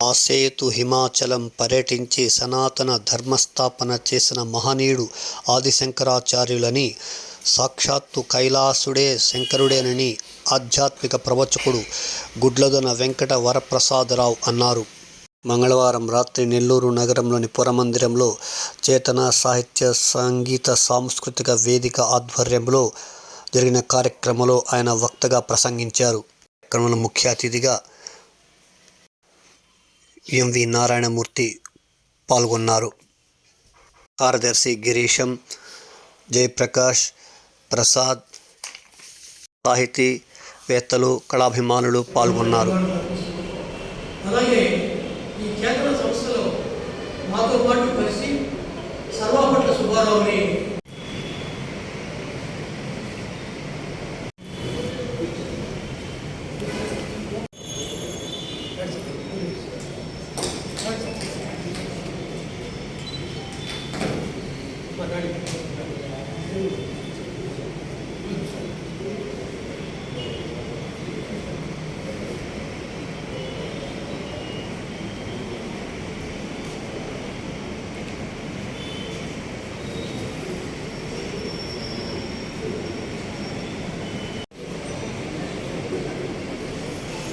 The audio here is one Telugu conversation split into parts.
ఆసేతు హిమాచలం పర్యటించి సనాతన ధర్మస్థాపన చేసిన మహనీయుడు ఆదిశంకరాచార్యులని సాక్షాత్తు కైలాసుడే శంకరుడేనని ఆధ్యాత్మిక ప్రవచకుడు గుడ్లదొన వెంకట వరప్రసాదరావు అన్నారు. మంగళవారం రాత్రి నెల్లూరు నగరంలోని పురమందిరంలో చేతన సాహిత్య సంగీత సాంస్కృతిక వేదిక ఆధ్వర్యంలో జరిగిన కార్యక్రమంలో ఆయన వక్తగా ప్రసంగించారు. కార్యక్రమంలో ముఖ్య అతిథిగా ఎంవి నారాయణమూర్తి పాల్గొన్నారు. కార్యదర్శి గిరీశం జయప్రకాష్ ప్రసాద్ సాహితీవేత్తలు కళాభిమానులు పాల్గొన్నారు.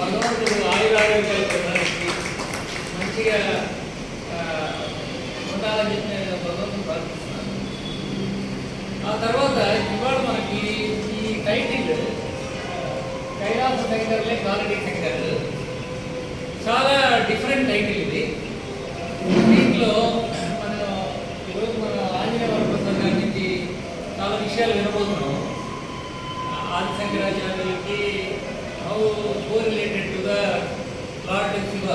భగవంతుడు ఆయురారోగ్యాలు పొందడానికి మంచిగా ఉండాలని చెప్పి నేను భగవంతుని ప్రార్థిస్తున్నాను. ఆ తర్వాత ఇవాళ మనకి ఈ టైటిల్ కైలాస శంకర్లే కాలనీ శంకర్ చాలా డిఫరెంట్ టైటిల్ ఇది. దీంట్లో మనం ఈరోజు మన ఆంజనేయ వరప్రసాద్ గారి నుంచి చాలా విషయాలు వినబోతున్నాం. ఆది శంకరాచార్యులకి how co related to the lord Shiva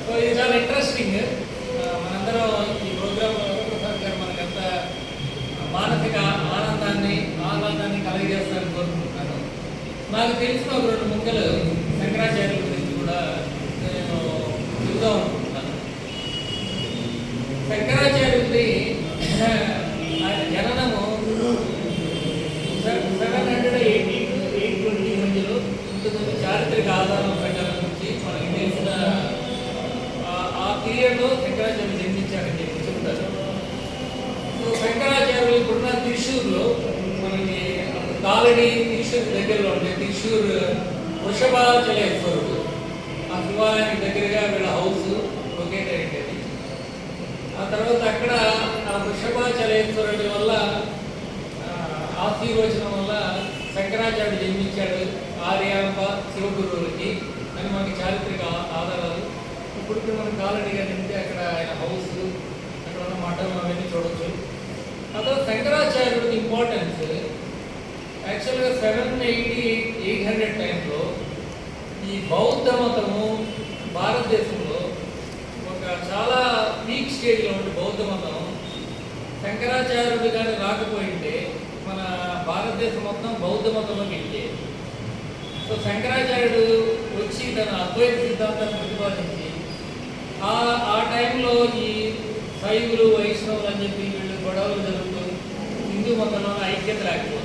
so ఇది చాలా ఇంట్రెస్టింగ్ మనందరం ఈ ప్రోగ్రామ్ ప్రసాద్ గారు మనకంత uh, మానసిక ఆనందాన్ని ఆనందాన్ని కలగజేస్తారని కోరుకుంటున్నాను. నాకు తెలిసిన ఒక రెండు ముక్కలు శంకరాచార్యుల గురించి కూడా నేను చెబుదాం అనుకుంటున్నాను శంకరాచార్యుడి ఆయన జననము seven hundred eighty two eight twenty మధ్యలో ఉంటుంది చారిత్రక ఆధారం ప్రకారం నుంచి మనకి తెలిసిన ఆ- ఆ పీరియడ్లో శంకరాచార్యులు జన్మించారని చెప్పి చెప్తారు సో శంకరాచార్యులు ఇప్పుడున్న త్రిశూర్లో మనకి అప్పుడు కాలనీ త్రిశూర్ దగ్గరలో ఉండే త్రిశూర్ వరకు ఆ శివాలయానికి దగ్గరగా వీళ్ళ హౌస్ లొకేట్ అయ్యేది ఆ తర్వాత అక్కడ ఆ వృషభాచలేశ్వరుడి వల్ల ఆశీర్వచనం వల్ల శంకరాచార్యుడు జన్మించాడు ఆర్యాంబ శివగురువులకి. అని మనకి చారిత్రక ఆధారాలు. ఇప్పుడు మనం కాలనీగా నింటే అక్కడ ఆయన హౌస్ అక్కడ ఉన్న మఠం అవన్నీ చూడవచ్చు ఆ తర్వాత శంకరాచార్యుడికి ఇంపార్టెన్స్ యాక్చువల్గా సెవెన్ ఎయిటీ ఎయిట్ హండ్రెడ్ టైంలో ఈ బౌద్ధ మతము భారతదేశంలో ఒక చాలా పీక్ స్టేజ్లో ఉండే బౌద్ధ మతం శంకరాచార్యుడు కానీ రాకపోయింటే మన భారతదేశం మొత్తం బౌద్ధ మతంలోకి వెళ్ళేది సో శంకరాచార్యుడు వచ్చి తన అద్వైత సిద్ధాంతాన్ని ప్రతిపాదించి ఆ ఆ టైంలో ఈ శైవులు వైష్ణవులు అని చెప్పి వీళ్ళు గొడవలు జరుగుతూ హిందూ మతంలో ఐక్యత రాకపోయింది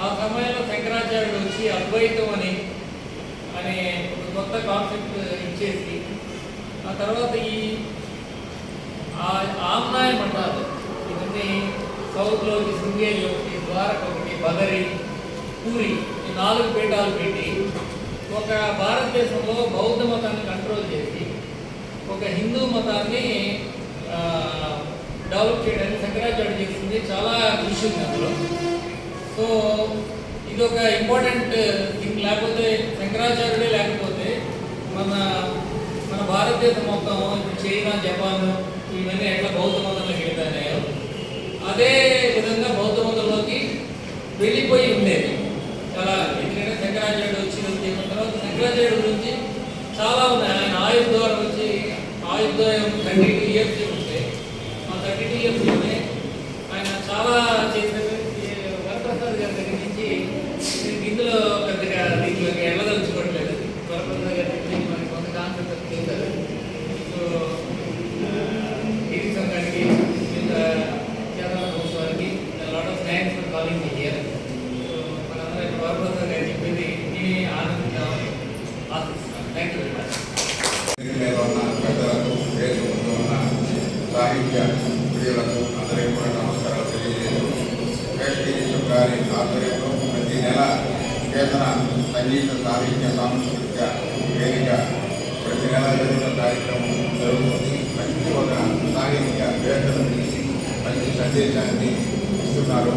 ఆ సమయంలో శంకరాచార్యుడు వచ్చి అద్వైతం అని అనే ఒక కొత్త కాన్సెప్ట్ ఇచ్చేసి ఆ తర్వాత ఈ ఆ- అంటారు ఇవన్నీ సౌత్లోకి శృంగేరి ఒకటి ద్వారక ఒకటి బదరి పూరి ఈ నాలుగు పీఠాలు పెట్టి ఒక భారతదేశంలో బౌద్ధ మతాన్ని కంట్రోల్ చేసి ఒక హిందూ మతాన్ని డెవలప్ చేయడానికి శంకరాచార్య చేసింది చాలా కృషి ఉంది అందులో. సో ఇది ఒక ఇంపార్టెంట్ థింగ్. లేకపోతే శంకరాచార్యుడే లేకపోతే మన మన భారతదేశం మొత్తం ఇప్పుడు చైనా జపాన్ ఇవన్నీ ఎట్లా బౌద్ధ మతంలోకి వెళ్ళిపోయినాయో అదే విధంగా బౌద్ధ మతంలోకి వెళ్ళిపోయి ఉండేది చాలా ఎందుకంటే శంకరాచార్యుడు వచ్చి వచ్చిన తర్వాత శంకరాచార్యుడు గురించి చాలా ఉన్నాయి ఆయన ఆయుర్దారం వచ్చి ఆయుర్దాయం థర్టీ టూ ఇయర్స్ ఉంటాయి ఆ థర్టీ టూ ఇయర్స్లోనే ఆయన చాలా చేసిన వరప్రసాద్ గారి దగ్గర నుంచి నేను ఇందులో పెద్దగా దీంట్లోకి వెళ్ళదలుచుకోవట్లేదు వరప్రసాద్ గారి దగ్గర నుంచి మనకి కొంత కాన్సెప్ట్ చేశారు సో టీవీ సంఘానికి ఇంకా కేరళ ప్రభుత్వానికి lot of thanks for calling me here so మనందరం ఇక్కడ వరప్రసాద్ గారు చెప్పింది నేను ఆనందించామని ఆశిస్తున్నాను. థ్యాంక్ యూ వెరీ మచ్ వేదిక మీద ఉన్న పెద్దలకు వేదిక ముందు ఉన్న సాహిత్య ప్రియులకు అందరికీ కూడా నమస్కారాలు తెలియజేస్తూ వేషగిరీశం గారి ఆధ్వర్యంలో ప్రతి నెల కేంద్ర సంగీత సాహిత్య సాంస్కృతిక వేదిక ప్రతి నెల జరిగిన కార్యక్రమం జరుగుతుంది. మంచి ఒక సాహిత్య వేదికను మంచి సందేశాన్ని ఇస్తున్నారు.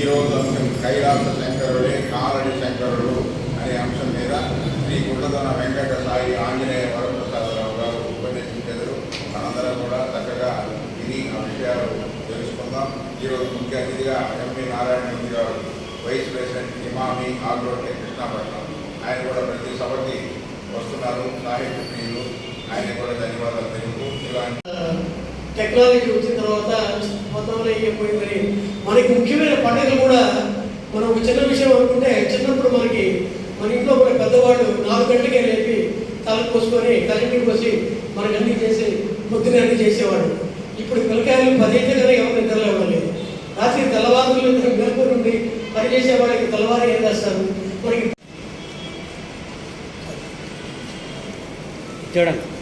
ఈరోజు అంశం కైలాస శంకరుడే కాలడి శంకరుడు అనే అంశం మీద శ్రీ గుండదన వెంకట సాయి ఆంజనేయ వరప్రసాదరావు గారు ఉపదేశించారు మనందరం కూడా చక్కగా విని ఆ విషయాలు తెలుసుకుందాం. ఈరోజు ముఖ్య అతిథిగా ఎంపీ నారాయణమూర్తి గారు vice president Emami Agrotech Krishnapatnam ఆయన కూడా ప్రతి సభకి వస్తున్నారు. సాహిత్య ప్రియులు. ఆయన కూడా ధన్యవాదాలు తెలుపు. ఇలాంటి టెక్నాలజీ వచ్చిన తర్వాత మొత్తంలో అయిపోయిందని మనకి ముఖ్యమైన పండుగలు కూడా మనం ఒక చిన్న విషయం అనుకుంటే చిన్నప్పుడు మనకి మన ఇంట్లో మన పెద్దవాళ్ళు నాలుగు గంటలకే లేపి తల పోసుకొని తలంటి పోసి మనకి అన్ని చేసి పొద్దున అన్ని చేసేవాడు ఇప్పుడు పిల్లకాయలు పది అయితే కానీ ఎవరు నిద్రలేవలేదు. రాత్రి తెల్లవారులు మెలకు నుండి పనిచేసే వాళ్ళకి తెల్లవారు ఏం చేస్తారు? మనకి చూడండి.